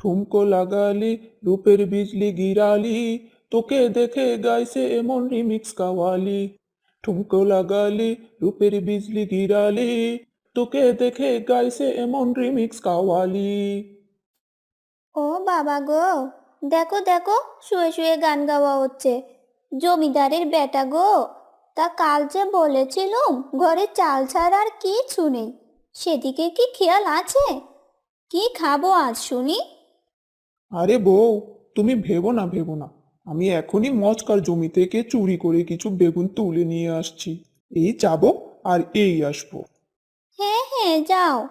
ঠুমকো লাগালি, রূপের বিজলি গিরালি, তোকে দেখে গাইছে এমন রিমিক্স কাওয়ালি। ঠুমকো লাগালি, রূপের বিজলি গিরালি, তোকে দেখে গাইছে এমন রিমিক্স কাওয়ালি। ও বাবা গো, দেখো দেখো, শুয়ে শুয়ে গান গাওয়া হচ্ছে। জমিদারের বেটা গো, তা কাল যে বলেছিলুম, ঘরে চাল ছাড়া আর কিছু নেই। সেদিকে কি খেয়াল আছে? কি খাব আজ শুনি? আরে বউ তুমি ভেবো না ভেবো না। আমি এখনই মচকার জমি থেকে চুরি করে কিছু বেগুন তুলে নিয়ে আসছি। এই যাব আর এই আসব। হ্যাঁ হ্যাঁ যাও।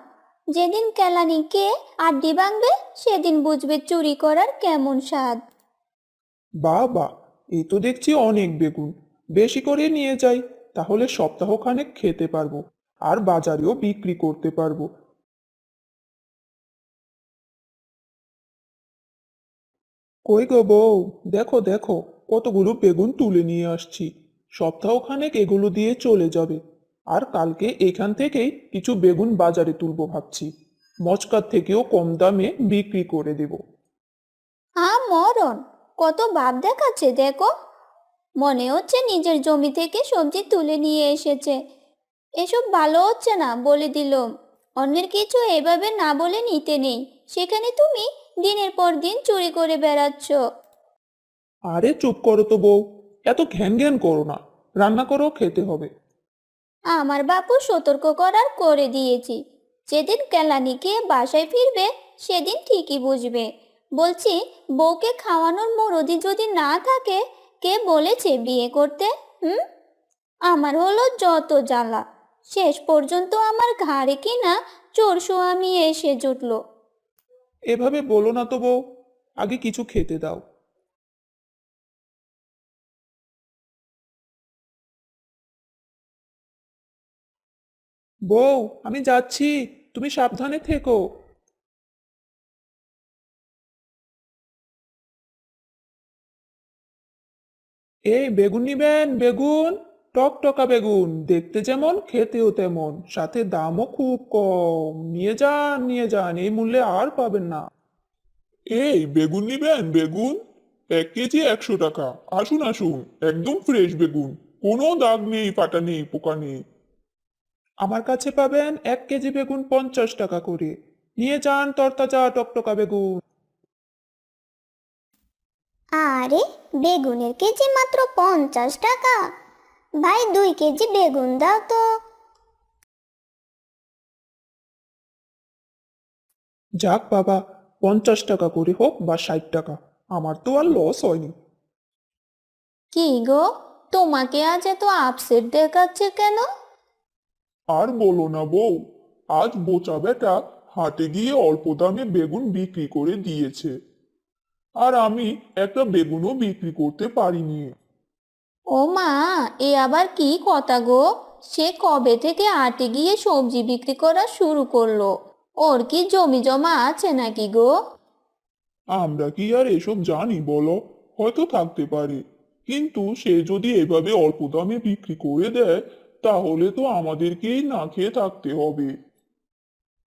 যেদিন কেলানিকে আড্ডি ভাঙবে সেদিন বুঝবে চুরি করার কেমন স্বাদ। বা বা এই তো দেখছি অনেক বেগুন। বেশি করে নিয়ে যাই তাহলে সপ্তাহখানেক খেতে পারব। আর বাজারেও বিক্রি করতে পারব। কই গো বউ? দেখো দেখো কতগুলো বেগুন তুলে নিয়ে আসছি। সপ্তাহখানেক এগুলো দিয়ে চলে যাবে। আর কালকে এখান থেকেই কিছু বেগুন বাজারে তুলবো ভাবছি। মচকার থেকেও কম দামে বিক্রি করে দেব। আ মরণ! কত ভাব দেখাচ্ছে, দেখো। মনে হচ্ছে নিজের জমি থেকে সবজি তুলে নিয়ে এসেছে। এসব ভালো হচ্ছে না, বলে দিলুম। অন্যের কিছু এভাবে না বলে নিতে নেই। সেখানে তুমি দিনের পর দিন চুরি করে বেড়াচ্ছ। আরে চুপ করো তো বউ এত ঘ্যান ঘ্যান করো না রান্না করো খেতে হবে। আমার বাপু সতর্ক করার করে দিয়েছি। যেদিন কেলানিকে বাসায় ফিরবে সেদিন ঠিকই বুঝবে। বলছি বউকে খাওয়ানোর মুরদি যদি না থাকে কে বলেছে বিয়ে করতে হুম? আমার হলো যত জ্বালা। শেষ পর্যন্ত আমার ঘাড়ে কিনা চোর আমি এসে জুটলো। এভাবে বলো না তো বউ, আগে কিছু খেতে দাও। বউ, আমি যাচ্ছি, তুমি সাবধানে থেকো। এই বেগুন নিবেন, বেগুন। টকটকা বেগুন দেখতে যেমন খেতেও তেমন। সাথে দামও খুব কম। নিয়ে যান নিয়ে যান এই মূল্যে আর পাবেন না। এই বেগুন নিবেন? বেগুন? এক কেজি একশো টাকা। আসুন আসুন। একদম ফ্রেশ বেগুন। কোনো দাগ নেই ফাটা নেই পোকা নেই। আমার কাছে পাবেন এক কেজি বেগুন পঞ্চাশ টাকা করে। নিয়ে যান তরতাজা টকটকা বেগুন। আরে বেগুনের কেজি মাত্র পঞ্চাশ টাকা? ভাই দুই কেজি বেগুন দাও তো। যাক বাবা পঞ্চাশ টাকা করে হোক বা ষাট টাকা আমার তো আর লস হয়নি। কি গো তোমাকে আজ এত আপসেট দেখাচ্ছে কেন? আর বলো না বউ আজ বোচা বেটা হাটে গিয়ে অল্প দামে বেগুন বিক্রি করে দিয়েছে। আর আমি একটা বেগুনও বিক্রি করতে পারিনি। ও মা এ আবার কি কথা গো? সে কবে থেকে হাটে গিয়ে সবজি বিক্রি করা শুরু করল? ওর কি জমি জমা আছে নাকি গো? আমরা কি আর এসব জানি বলো? হয়তো থাকতে পারে। কিন্তু সে যদি এভাবে অল্প দামে বিক্রি করে দেয় তাহলে তো আমাদেরকেই না খেয়ে থাকতে হবে।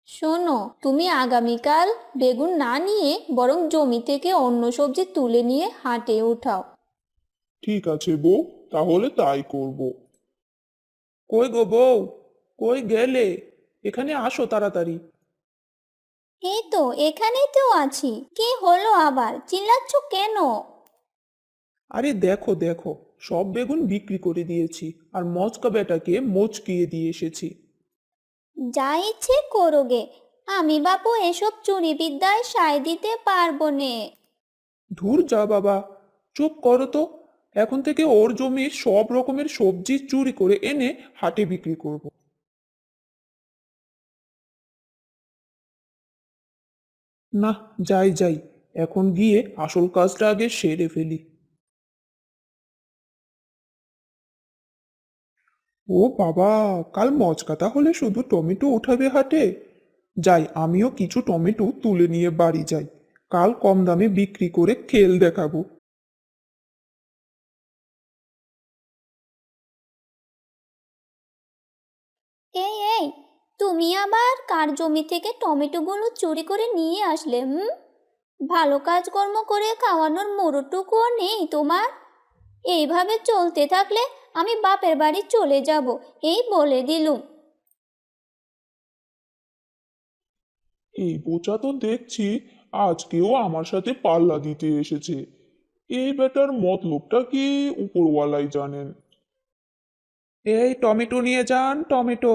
শোনো তুমি আগামীকাল বেগুন না নিয়ে বরং জমি থেকে অন্য সবজি তুলে নিয়ে হাটে উঠাও। ঠিক আছে বউ তাহলে তাই করব। কই গো বউ কই গেলে? এখানে আসো তাড়াতাড়ি। এই তো এখানেই তো আছি। কি হলো আবার? চিল্লাচ্ছ কেন? আরে দেখো দেখো সব বেগুন বিক্রি করে দিয়েছি আর মচকা বেটাকে মচকিয়ে দিয়ে এসেছি। যা ইচ্ছে করোগে। আমি বাপু এসব চুরি বিদ্যায় সায় দিতে পারব নে। ধুর যা বাবা চুপ করো তো। এখন থেকে ওর জমির সব রকমের সবজি চুরি করে এনে হাটে বিক্রি করব। না, যাই যাই, এখন গিয়ে আসল কাজটা আগে সেরে ফেলি। ও বাবা, কাল মচকা তাহলে শুধু টমেটো উঠাবে হাটে? যাই, আমিও কিছু টমেটো তুলে নিয়ে বাড়ি যাই। কাল কম দামে বিক্রি করে খেল দেখাবো। তুমি আবার কার জমি থেকে টমেটোগুলো চুরি করে নিয়ে আসলে, হুম? ভালো কাজকর্ম করে খাওয়ানোর মুরুটুকুও নেই তোমার। এইভাবে চলতে থাকলে আমি বাপের বাড়ি চলে যাব, এই বলে দিলুম। এই বোচা তো দেখছি আজকেও আমার সাথে পাল্লা দিতে এসেছে। এই বেটার মতলবটা কি উপরওয়ালাই জানেন? এই টমেটো নিয়ে যান টমেটো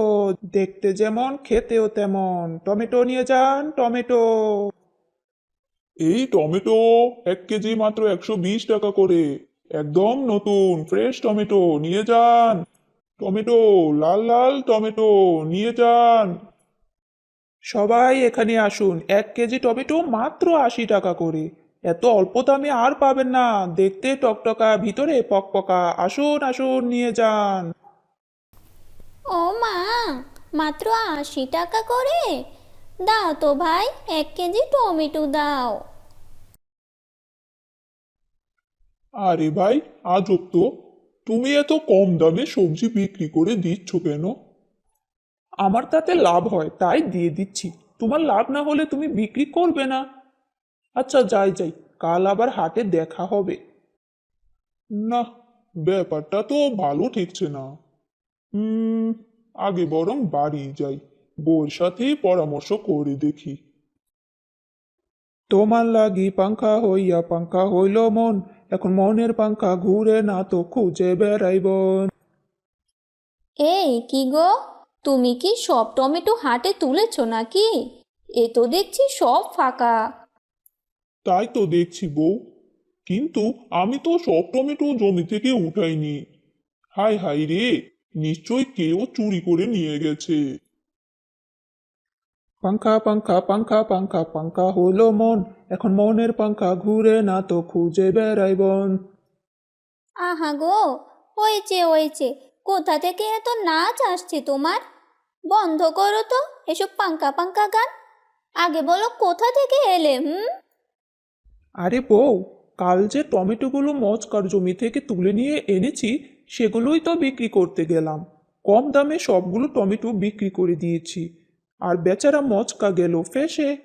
দেখতে যেমন খেতেও তেমন। টমেটো নিয়ে যান টমেটো। এই টমেটো এক কেজি মাত্র একশো বিশ টাকা করে। একদম নতুন ফ্রেশ টমেটো নিয়ে যান। টমেটো লাল লাল টমেটো নিয়ে যান। সবাই এখানে আসুন এক কেজি টমেটো মাত্র আশি টাকা করে। এত অল্প দামে আর পাবেন না। দেখতে টকটকা ভিতরে পকপকা। আসুন আসুন নিয়ে যান। ও মা, মাত্র আশি টাকা করে? দাও তো ভাই, এক কেজি টমেটো দাও। আরে ভাই, আজব তো। তুমি এত কম দামে সবজি বিক্রি করে দিচ্ছ কেন? আমার তাতে লাভ হয়, তাই দিয়ে দিচ্ছি। তোমার লাভ না হলে তুমি বিক্রি করবে না। আচ্ছা যাই যাই, কাল আবার হাটে দেখা হবে। না, ব্যাপারটা তো ভালো ঠেকছে না। হুম আগে বরং বাড়ি যাই বউর সাথে পরামর্শ করে দেখি। তোমার লাগি পাঙ্খা হইয়া পাঙ্খা হইল মন এখন মনের পাঙ্খা ঘুরে না তো খুঁজে বেড়াইব এই কি গো? তুমি কি সব টমেটো হাটে তুলেছো নাকি? এ তো দেখছি সব ফাঁকা। তাই তো দেখছি বউ কিন্তু আমি তো সব টমেটো জমি থেকে উঠাইনি। হাই হাই রে! নিশ্চয় কেউ চুরি করে নিয়ে গেছে। পাঙ্খা পাঙ্খা পাঙ্খা পাঙ্খা পাঙ্খা হইল মন। এখন মনের পাঙ্খা ঘুরে না তো খুঁজে বেড়াই বন। আহা গো হয়েছে হয়েছে। কোথা থেকে এত নাচ আসছে তোমার? বন্ধ করো তো এসব পাঙ্কা পাঙ্কা গান। আগে বলো কোথা থেকে এলে হুম? আরে বউ কাল যে টমেটোগুলো মচকার জমি থেকে তুলে নিয়ে এনেছি সেগুলোই তো বিক্রি করতে গেলাম। কম দামে সবগুলো টমেটো বিক্রি করে দিয়েছি। আর বেচারা মচকা গেল ফেসে।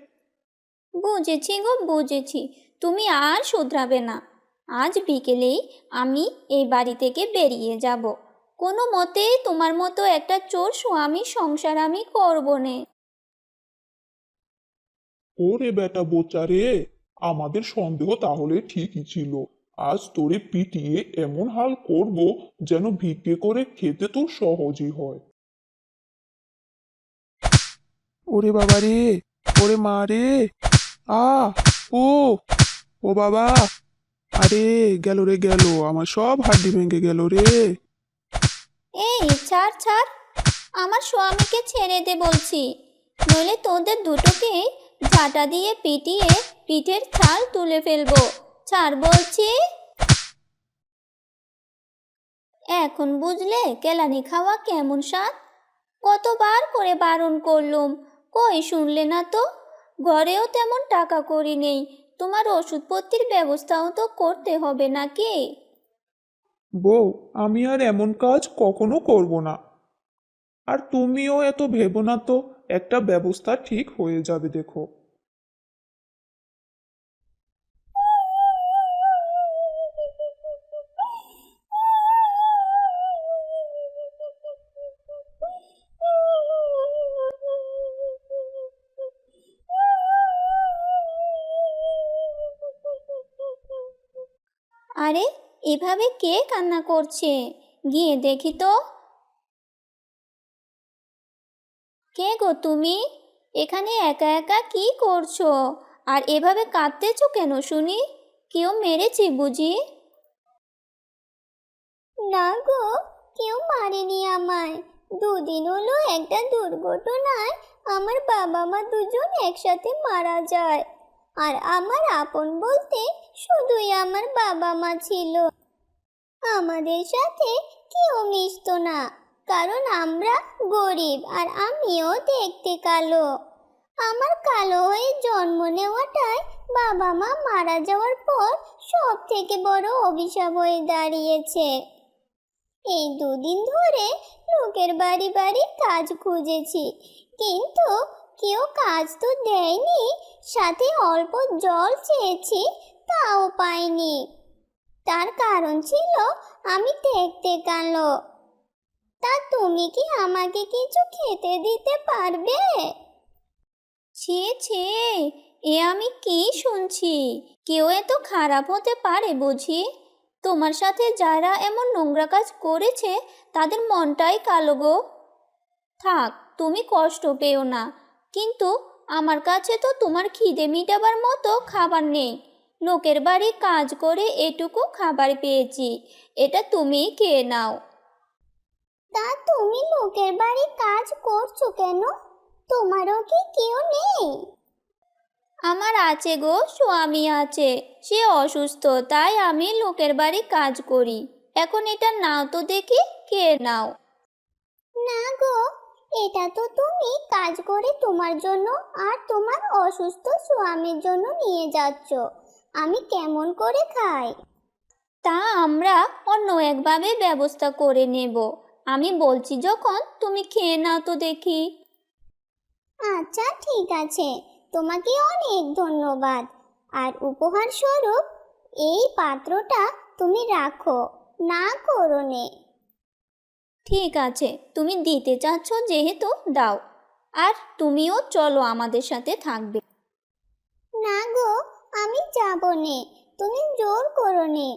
বুঝেছি গো বুঝেছি। তুমি আর শুধরাবে না। আজ বিকেলেই আমি এই বাড়ি থেকে বেরিয়ে যাব। কোনো মতেই তোমার মতো একটা চোর স্বামী সংসার আমি করব নে। ওরে বেটা বোচা রে আমাদের সন্দেহ তাহলে ঠিকই ছিল। আজ তোরে পিটিয়ে এমন হাল করব যেন ভিক্ষে করে খেতে তো সহজই হয়। ওরে বাবা রে, ওরে মা রে, আ, ও ও বাবা, আরে গেল রে গেল, আমার সব হাড্ডি ভেঙে গেল রে। এই, ছাড় ছাড়, আমার স্বামীকে ছেড়ে দে বলছি, নইলে তোদের দুটোকে ঝাঁটা দিয়ে পিটিয়ে পিঠের ছাল তুলে ফেলব। ছাড় বলছি। এখন বুঝলে কেলানি খাওয়া কেমন স্বাদ? কতবার করে বারণ করলুম, কই শুনলে না তো? ঘরেও তেমন টাকা করি নেই, তোমার ওষুধপত্রির ব্যবস্থাও তো করতে হবে নাকি? বউ, আমি আর এমন কাজ কখনো করব না। আর তুমিও এত ভেবো না তো, একটা ব্যবস্থা ঠিক হয়ে যাবে দেখো। এভাবে কে কান্না করছে? গিয়ে দেখি তো। কে গো তুমি? এখানে একা একা কি করছ? আর এভাবে কাঁদতেছো কেন শুনি? কেউ মেরেছে বুঝি? না গো, কেউ মারেনি আমায়। দুদিন হলো একটা দুর্ঘটনায় আমার বাবা মা দুজন একসাথে মারা যায়। আর আমার আপন বলতে শুধুই আমার বাবা মা ছিল। আমাদের সাথে কেউ মিশতো না, কারণ আমরা গরিব আর আমিও দেখতে কালো। আমার কালো হয়ে জন্ম নেওয়াটাই বাবা মা মারা যাওয়ার পর সব থেকে বড় অভিশাপ হয়ে দাঁড়িয়েছে। এই দুদিন ধরে লোকের বাড়ি বাড়ি কাজ খুঁজেছি, কিন্তু কেউ কাজ তো দেয়নি, সাথে অল্প জল চেয়েছি, তাও পাইনি। তার কারণ ছিল আমি দেখতে কালো তা তুমি কি আমাকে কিছু খেতে দিতে পারবে? ছে ছে, এ আমি কি শুনছি? কেউ এত খারাপ হতে পারে বুঝি? তোমার সাথে যারা এমন নোংরা কাজ করেছে, তাদের মনটাই কালো গো। থাক, তুমি কষ্ট পেও না, কিন্তু আমার কাছে তো তোমার খিদে মিটাবার মতো খাবার নেই। লোকের বাড়ি কাজ করে এটুকু খাবার পেয়েছি। এটা তুমি খেয়ে নাও। তা তুমি লোকের বাড়ি কাজ করছ কেন? তোমারও কি কেউ নেই? আমার আছে গো স্বামী আছে। সে অসুস্থ তাই আমি লোকের বাড়ি কাজ করি। এখন এটা নাও তো দেখি কে নাও। না গো এটা তো তুমি কাজ করে তোমার জন্য আর তোমার অসুস্থ স্বামীর জন্য নিয়ে যাচ্ছ। আমি কেমন করে খাই? তা আমরা অন্য একভাবে ব্যবস্থা করে নেব। আমি বলছি যখন তুমি খেয়ে নাও তো দেখি। আচ্ছা ঠিক আছে। তোমাকে অনেক ধন্যবাদ। আর উপহার স্বরূপ এই পাত্রটা তুমি রাখো না করো নে। ঠিক আছে তুমি দিতে চাচ্ছ যেহেতু দাও। আর তুমিও চলো আমাদের সাথে থাকবে। না গো আমি যাব নে তুমি জোর করো নে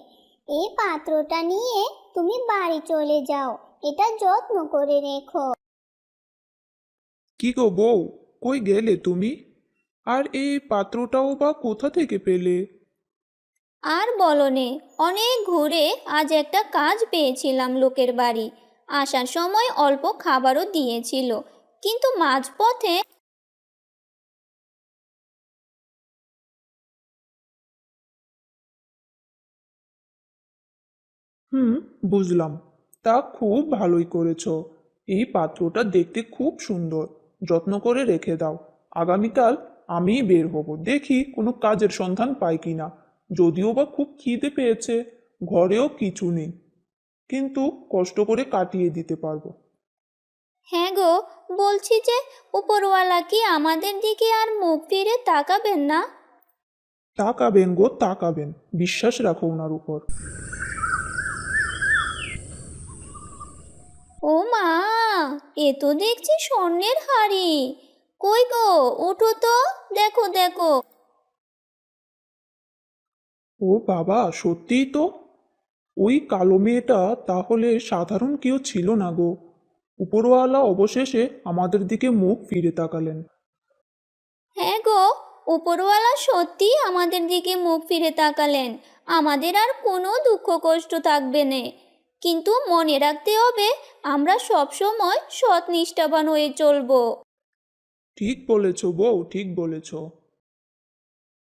এই পাত্রটা নিয়ে তুমি বাড়ি চলে যাও এটা যত্ন করে রেখো। কি গো বউ কই গেলে তুমি? আর এই পাত্রটাও বা কোথা থেকে পেলে? আর বলনে অনেক ঘুরে আজ একটা কাজ পেয়েছিলাম লোকের বাড়ি। আসার সময় অল্প খাবারও দিয়েছিল কিন্তু মাঝপথে হুম বুঝলাম। তা খুব ভালোই করেছ। এই পাত্রটা দেখতে খুব সুন্দর। যত্ন করে রেখে দাও। আগামীকাল আমি বের হব। দেখি কোনো কাজের সন্ধান পাই কি না যদিও বা খুব খিদে পেয়েছে। ঘরেও কিছু নেই। কিন্তু কষ্ট করে কাটিয়ে দিতে পারব। হ্যাঁ গো বলছি যে উপরওয়ালা কি আমাদের দিকে আর মুখ ফিরে তাকাবেন না? তাকাবেন গো তাকাবেন। বিশ্বাস রাখো ওনার উপর। ও মা এ তো দেখছি স্বর্ণের হাড়ি। কই গো ওঠো তো দেখো দেখো। ও বাবা সত্যিই তো? ওই কালো মেয়েটা তাহলে সাধারণ কেউ ছিল না গো। উপরওয়ালা অবশেষে আমাদের দিকে মুখ ফিরে তাকালেন। হ্যাঁ গো উপরওয়ালা সত্যি আমাদের দিকে মুখ ফিরে তাকালেন। আমাদের আর কোনো দুঃখ কষ্ট থাকবে না। কিন্তু মনে রাখতে হবে, আমরা সবসময় সৎ নিষ্ঠাবান হয়ে চলবো। ঠিক বলেছ বউ, ঠিক বলেছ।